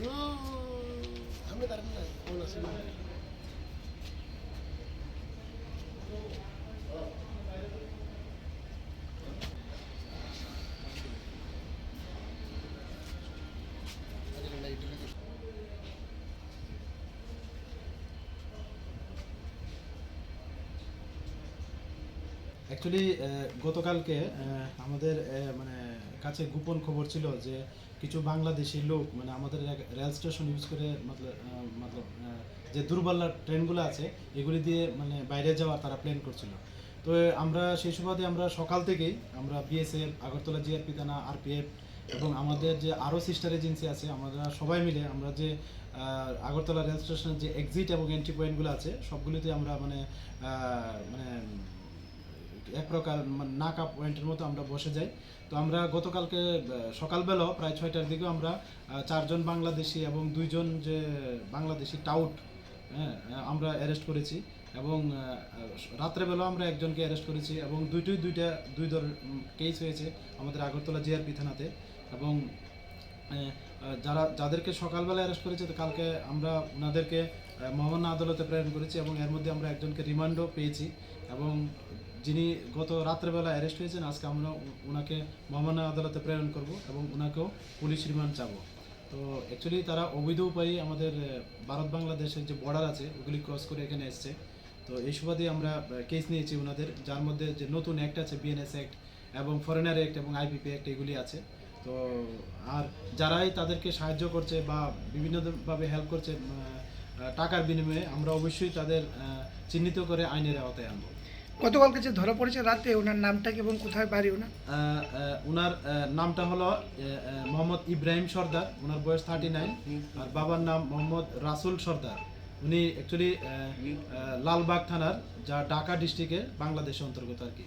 আমি পারেন না কোন অ্যাকচুয়ালি গতকালকে uh, আমাদের uh, মানে কাছে গোপন খবর ছিল যে কিছু বাংলাদেশি লোক মানে আমাদের রেল স্টেশন ইউজ করে মতলব যে দূরপাল্লা ট্রেনগুলো আছে, এগুলি দিয়ে মানে বাইরে যাওয়ার তারা প্ল্যান করছিল। তো আমরা সেই সুবাদে আমরা সকাল থেকেই আমরা বিএসএফ আগরতলা জিআরপি থানা আরপিএফ এবং আমাদের যে আরও সিস্টার এজেন্সি আছে, আমরা সবাই মিলে আমরা যে আগরতলা রেল স্টেশনের যে এক্সিট এবং এন্ট্রি পয়েন্টগুলো আছে, সবগুলিতে আমরা মানে মানে এক প্রকার মানে নাকা পয়েন্টের মতো আমরা বসে যাই। তো আমরা গতকালকে সকালবেলাও প্রায় ছয়টার দিকেও আমরা চারজন বাংলাদেশি এবং দুইজন যে বাংলাদেশি টাউট হ্যাঁ আমরা অ্যারেস্ট করেছি এবং রাত্রেবেলাও আমরা একজনকে অ্যারেস্ট করেছি এবং দুইটোই দুইটা, দুই দল কেস হয়েছে আমাদের আগরতলা জিআরপি থানাতে এবং যারা, যাদেরকে সকালবেলা অ্যারেস্ট করেছে, তো কালকে আমরা ওনাদেরকে মহামান্য আদালতে প্রেরণ করেছি এবং এর মধ্যে আমরা একজনকে রিমান্ডও পেয়েছি এবং যিনি গত রাত্রেবেলা অ্যারেস্ট হয়েছেন, আজকে আমরা ওনাকে মহামান্য আদালতে প্রেরণ করব এবং ওনাকেও পুলিশ রিমান্ড চাবো। তো অ্যাকচুয়ালি তারা অবৈধ উপায়ে আমাদের ভারত বাংলাদেশের যে বর্ডার আছে, ওগুলি ক্রস করে এখানে এসছে। তো এই সুবাদে আমরা কেস নিয়েছি ওনাদের, যার মধ্যে যে নতুন অ্যাক্ট আছে বিএনএস অ্যাক্ট এবং ফরেনার অ্যাক্ট এবং আইপিপি অ্যাক্ট এগুলি আছে। তো আর যারাই তাদেরকে সাহায্য করছে বা বিভিন্নভাবে হেল্প করছে টাকার বিনিময়ে আমরা অবশ্যই তাদের চিহ্নিত করে আইনের আওতায় আনব। গতকালকে যে ধরা পড়েছে রাতে, ওনার নামটা কি এবং কোথায় বাড়ি ওনার? ওনার নামটা হলো মোহাম্মদ ইব্রাহিম সর্দার। ওনার বয়স থার্টি নাইন আর বাবার নাম মোহাম্মদ রাসুল সর্দার। উনি অ্যাকচুয়ালি লালবাগ থানার, যা ঢাকা ডিস্ট্রিক্টে বাংলাদেশের অন্তর্গত আর কি।